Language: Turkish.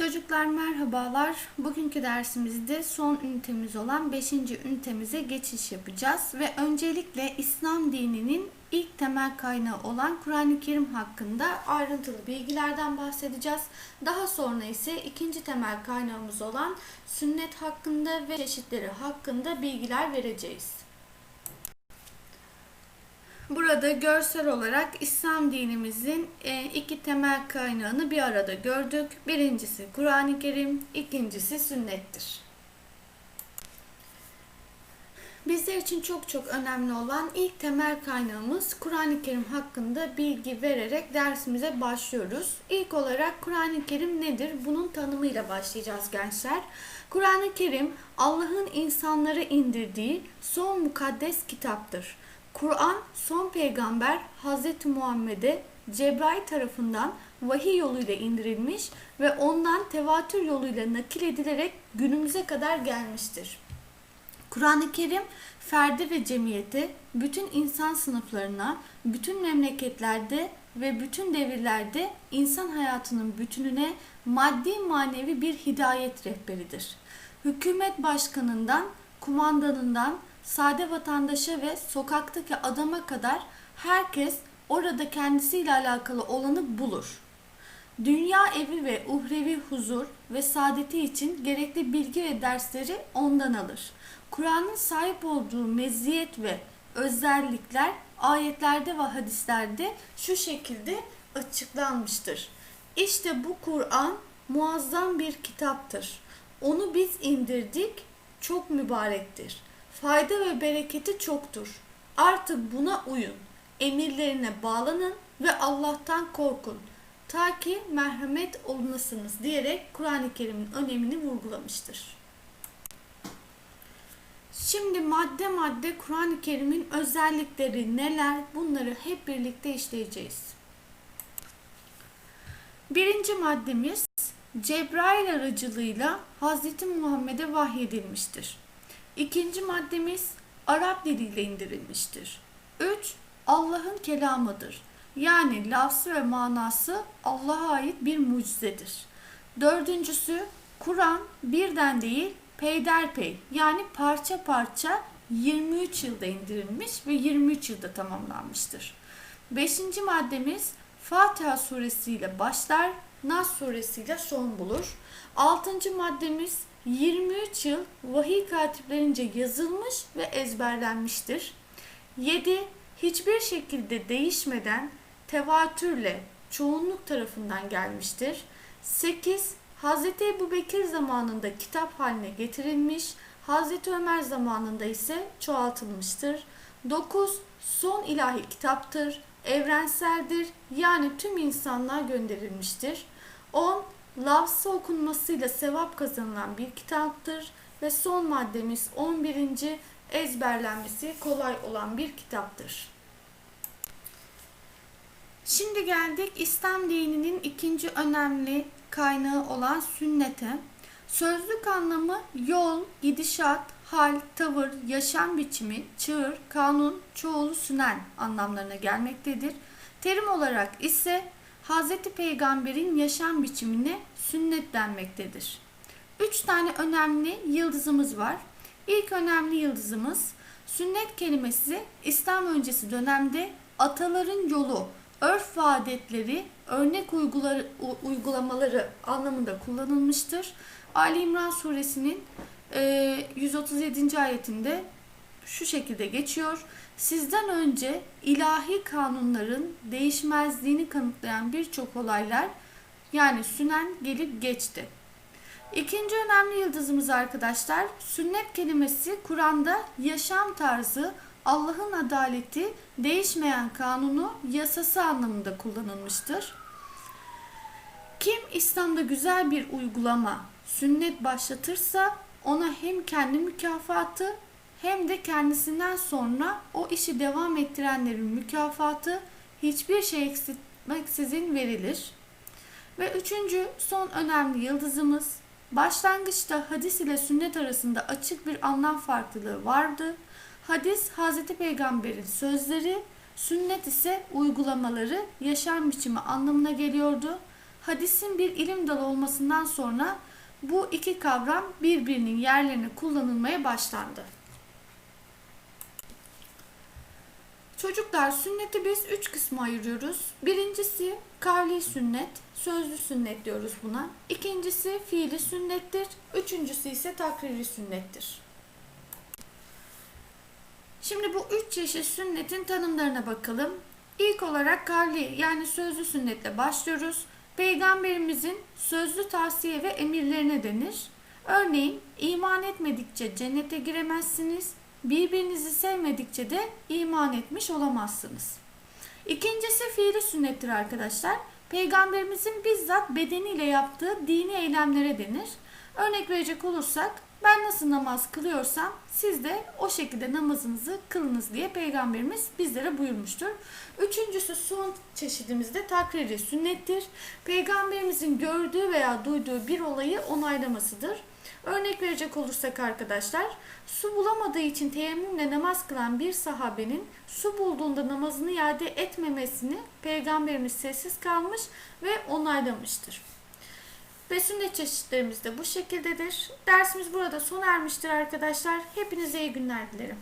Çocuklar merhabalar. Bugünkü dersimizde son ünitemiz olan 5. ünitemize geçiş yapacağız ve öncelikle İslam dininin ilk temel kaynağı olan Kur'an-ı Kerim hakkında ayrıntılı bilgilerden bahsedeceğiz. Daha sonra ise ikinci temel kaynağımız olan sünnet hakkında ve çeşitleri hakkında bilgiler vereceğiz. Burada görsel olarak İslam dinimizin e, iki temel kaynağını bir arada gördük. Birincisi Kur'an-ı Kerim, ikincisi sünnettir. Bizler için çok çok önemli olan ilk temel kaynağımız Kur'an-ı Kerim hakkında bilgi vererek dersimize başlıyoruz. İlk olarak Kur'an-ı Kerim nedir? Bunun tanımıyla başlayacağız gençler. Kur'an-ı Kerim Allah'ın insanlara indirdiği son mukaddes kitaptır. Kur'an son peygamber Hz. Muhammed'e Cebrail tarafından vahiy yoluyla indirilmiş ve ondan tevatür yoluyla nakil edilerek günümüze kadar gelmiştir. Kur'an-ı Kerim ferdi ve cemiyete, bütün insan sınıflarına, bütün memleketlerde ve bütün devirlerde insan hayatının bütününe maddi manevi bir hidayet rehberidir. Hükümet başkanından, kumandanından, sade vatandaşa ve sokaktaki adama kadar herkes orada kendisiyle alakalı olanı bulur. Dünya evi ve uhrevi huzur ve saadeti için gerekli bilgi ve dersleri ondan alır. Kur'an'ın sahip olduğu meziyet ve özellikler ayetlerde ve hadislerde şu şekilde açıklanmıştır. İşte bu Kur'an muazzam bir kitaptır. Onu biz indirdik, çok mübarektir. Fayda ve bereketi çoktur. Artık buna uyun. Emirlerine bağlanın ve Allah'tan korkun. Ta ki merhamet olunasınız diyerek Kur'an-ı Kerim'in önemini vurgulamıştır. Şimdi madde madde Kur'an-ı Kerim'in özellikleri neler bunları hep birlikte işleyeceğiz. Birinci maddemiz Cebrail aracılığıyla Hz. Muhammed'e vahyedilmiştir. İkinci maddemiz Arap diliyle indirilmiştir. 3. Allah'ın kelamıdır. Yani lafzı ve manası Allah'a ait bir mucizedir. Dördüncüsü Kur'an birden değil peyderpey yani parça parça 23 yılda indirilmiş ve 23 yılda tamamlanmıştır. Beşinci maddemiz Fatiha suresiyle başlar, Nas suresiyle son bulur. Altıncı maddemiz 23 yıl vahiy katiplerince yazılmış ve ezberlenmiştir. 7. Hiçbir şekilde değişmeden tevatürle çoğunluk tarafından gelmiştir. 8. Hz. Ebu Bekir zamanında kitap haline getirilmiş, Hz. Ömer zamanında ise çoğaltılmıştır. 9. Son ilahi kitaptır, evrenseldir yani tüm insanlığa gönderilmiştir. 10 lafzı okunmasıyla sevap kazanılan bir kitaptır ve son maddemiz 11. ezberlenmesi kolay olan bir kitaptır. Şimdi geldik İslam dininin ikinci önemli kaynağı olan sünnete. Sözlük anlamı yol, gidişat, hal, tavır, yaşam biçimi, çığır, kanun, çoğulu sünen anlamlarına gelmektedir. Terim olarak ise Hz. Peygamber'in yaşam biçimine sünnet denmektedir. Üç tane önemli yıldızımız var. İlk önemli yıldızımız sünnet kelimesi İslam öncesi dönemde ataların yolu, örf ve adetleri, örnek uygulamaları anlamında kullanılmıştır. Ali İmran suresinin 137. ayetinde şu şekilde geçiyor. Sizden önce ilahi kanunların değişmezliğini kanıtlayan birçok olaylar yani sünen gelip geçti. İkinci önemli yıldızımız arkadaşlar sünnet kelimesi Kur'an'da yaşam tarzı, Allah'ın adaleti, değişmeyen kanunu, yasası anlamında kullanılmıştır. Kim İslam'da güzel bir uygulama, sünnet başlatırsa ona hem kendi mükafatı hem de kendisinden sonra o işi devam ettirenlerin mükafatı hiçbir şey eksiltmeksizin verilir. Ve üçüncü son önemli yıldızımız başlangıçta hadis ile sünnet arasında açık bir anlam farklılığı vardı. Hadis Hz. Peygamber'in sözleri, sünnet ise uygulamaları, yaşam biçimi anlamına geliyordu. hadisin bir ilim dalı olmasından sonra bu iki kavram birbirinin yerlerine kullanılmaya başlandı. Çocuklar sünneti biz üç kısma ayırıyoruz. Birincisi kavli sünnet, sözlü sünnet diyoruz buna. İkincisi fiili sünnettir. Üçüncüsü ise takriri sünnettir. Şimdi bu üç çeşit sünnetin tanımlarına bakalım. İlk olarak kavli yani sözlü sünnetle başlıyoruz. Peygamberimizin sözlü tavsiye ve emirlerine denir. Örneğin iman etmedikçe cennete giremezsiniz, birbirinizi sevmedikçe de iman etmiş olamazsınız. İkincisi fiili sünnettir arkadaşlar. Peygamberimizin bizzat bedeniyle yaptığı dini eylemlere denir. Örnek verecek olursak ben nasıl namaz kılıyorsam siz de o şekilde namazınızı kılınız diye peygamberimiz bizlere buyurmuştur. Üçüncüsü son çeşidimiz de takriri sünnettir. Peygamberimizin gördüğü veya duyduğu bir olayı onaylamasıdır. Örnek verecek olursak arkadaşlar, su bulamadığı için teyemmümle namaz kılan bir sahabenin su bulduğunda namazını iade etmemesini peygamberimiz sessiz kalmış ve onaylamıştır. Ve sünnet çeşitlerimiz de bu şekildedir. Dersimiz burada sona ermiştir arkadaşlar. Hepinize iyi günler dilerim.